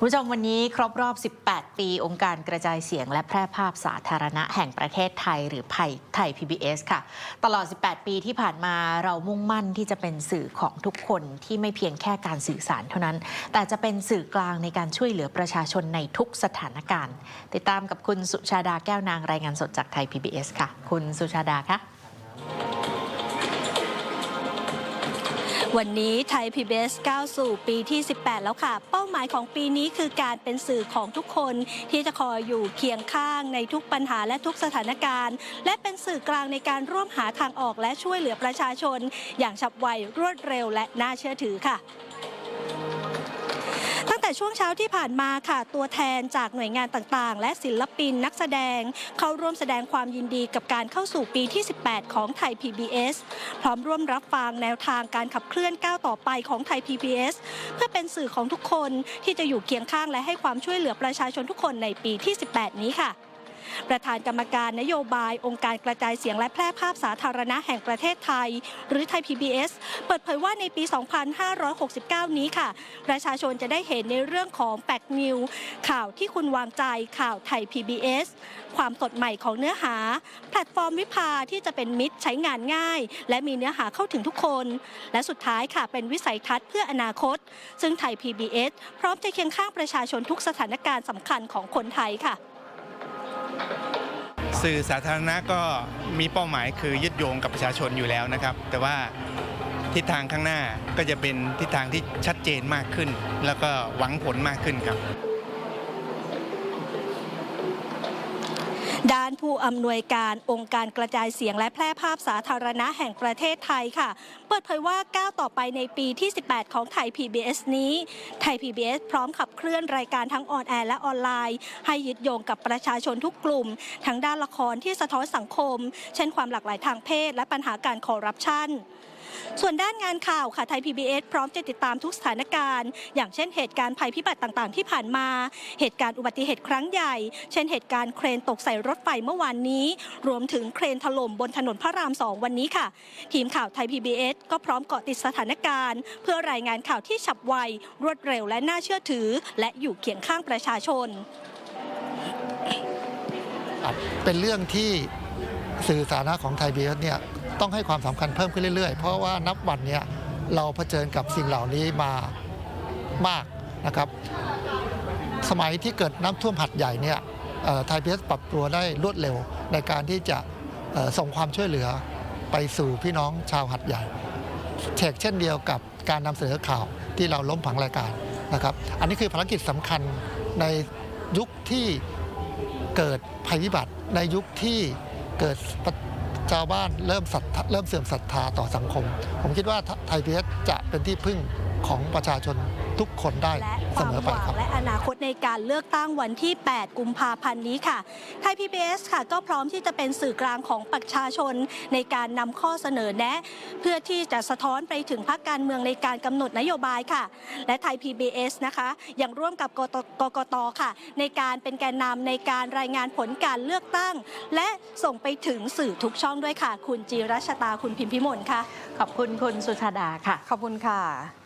ผู้ชมวันนี้ครบรอบ 18 ปี องค์การกระจายเสียงและแพร่ภาพสาธารณะแห่งประเทศไทย หรือไทยไทย PBS ค่ะ ตลอด 18 ปีที่ผ่านมาเรามุ่งมั่นที่จะเป็นสื่อของทุกคนที่ไม่เพียงแค่การสื่อสารเท่านั้น แต่จะเป็นสื่อกลางในการช่วยเหลือประชาชนในทุกสถานการณ์ ติดตามกับคุณสุชาดาแก้วนางรายงานสดจากไทย PBS ค่ะ คุณสุชาดาคะ วันนี้ไทย PBS ก้าวสู่ปีที่ 18 แล้วค่ะ เป้าหมายของปีนี้คือการเป็นสื่อของทุกคนที่จะคอยอยู่เคียงข้างในทุกปัญหาและทุกสถานการณ์ และเป็นสื่อกลางในการร่วมหาทางออกและช่วยเหลือประชาชน อย่างฉับไวรวดเร็วและน่าเชื่อถือค่ะ แต่ช่วงเช้าที่ผ่านมาค่ะ ตัวแทนจากหน่วยงานต่างๆ และศิลปินนักแสดง เข้าร่วมแสดงความยินดีกับการเข้าสู่ปีที่ 18 ของไทย PBS พร้อมร่วมรับฟังแนวทางการขับเคลื่อนก้าวต่อไปของไทย PBS เพื่อเป็นสื่อของทุกคนที่จะอยู่เคียงข้างและให้ความช่วยเหลือประชาชนทุกคนในปีที่ 18 นี้ค่ะ ประธานกรรมการนโยบาย องค์การกระจายเสียงและแพร่ภาพสาธารณะแห่งประเทศไทย หรือไทย PBS เปิดเผยว่าในปี 2569 นี้ค่ะ ประชาชนจะได้เห็นในเรื่องของแฟกนิวข่าวที่คุณวางใจข่าวไทย PBS ความสดใหม่ของเนื้อหา แพลตฟอร์มวิภาที่จะเป็นมิตรใช้งานง่าย และมีเนื้อหาเข้าถึงทุกคน และสุดท้ายค่ะเป็นวิสัยทัศน์เพื่ออนาคต ซึ่งไทย PBS พร้อมจะเคียงข้างประชาชนทุกสถานการณ์สำคัญของคนไทยค่ะ สื่อสาธารณะก็มีเป้าหมายคือยึดโยงกับประชาชนอยู่แล้วนะครับ แต่ว่าทิศทางข้างหน้าก็จะเป็นทิศทางที่ชัดเจนมากขึ้น แล้วก็หวังผลมากขึ้นครับ ด้านผู้อำนวยการองค์การกระจายเสียงและแพร่ภาพสาธารณะแห่งประเทศไทยค่ะ เปิดเผยว่าก้าวต่อไปในปีที่ 18 ของไทย PBS นี้ ไทย PBS พร้อมขับเคลื่อนรายการทั้งออนแอร์และออนไลน์ ให้ยึดโยงกับประชาชนทุกกลุ่ม ทั้งด้านละครที่สะท้อนสังคม เช่นความหลากหลายทางเพศ และปัญหาการคอร์รัปชัน ส่วนด้านงานข่าวค่ะไทย PBS พร้อมจะติดตามทุกสถานการณ์ อย่างเช่นเหตุการณ์ภัยพิบัติต่างๆ ที่ผ่านมา เหตุการณ์อุบัติเหตุครั้งใหญ่ เช่นเหตุการณ์เครนตกใส่รถไฟเมื่อวานนี้ รวมถึงเครนถล่มบนถนนพระรามสองวันนี้ค่ะ ทีมข่าวไทย PBS ก็พร้อมเกาะติดสถานการณ์ เพื่อรายงานข่าวที่ฉับไว รวดเร็วและน่าเชื่อถือ และอยู่เคียงข้างประชาชน เป็นเรื่องที่สื่อสาธารณะของไทยพีเอสเนี่ย ต้องให้ความสำคัญเพิ่มขึ้นเรื่อยๆ เพราะว่านับวันเนี่ยเราเผชิญกับสิ่งเหล่านี้มามากนะครับสมัยที่เกิดน้ำท่วมหัดใหญ่เนี่ยไทยพีเอสปรับตัวได้รวดเร็ว ในการที่จะส่งความช่วยเหลือไปสู่พี่น้องชาวหัดใหญ่เชกเช่นเดียวกับการนำเสนอข่าวที่เราล้มผังรายการนะครับ อันนี้คือภารกิจสำคัญในยุคที่เกิดภัยพิบัติในยุคที่เกิด ชาวบ้านเริ่มสัทธาเริ่มเสื่อมศรัทธาต่อสังคม ผมคิดว่าไทยพีเอสจะเป็นที่พึ่งของประชาชน ทุกคนได้และคเสวามมอหไปวังครับและอนาคตในการเลือกตั้งวันที่ 8 กุมภาพันธ์นี้ค่ะไทย PBS ค่ะ ก็พร้อมที่จะเป็นสื่อกลางของประชาชนในการนำข้อเสนอแนะ เพื่อที่จะสะท้อนไปถึงพรรคการเมืองในการกำหนดนโยบายค่ะ และไทย PBS นะคะยังร่วมกับกตกกตค่ะ ในการเป็นแกนนำในการรายงานผลการเลือกตั้ง และส่งไปถึงสื่อทุกช่องด้วยค่ะ คุณจีรัชตาคุณพิมพิมลค่ะ ขอบคุณคุณสุชาดาค่ะ ขอบคุณค่ะ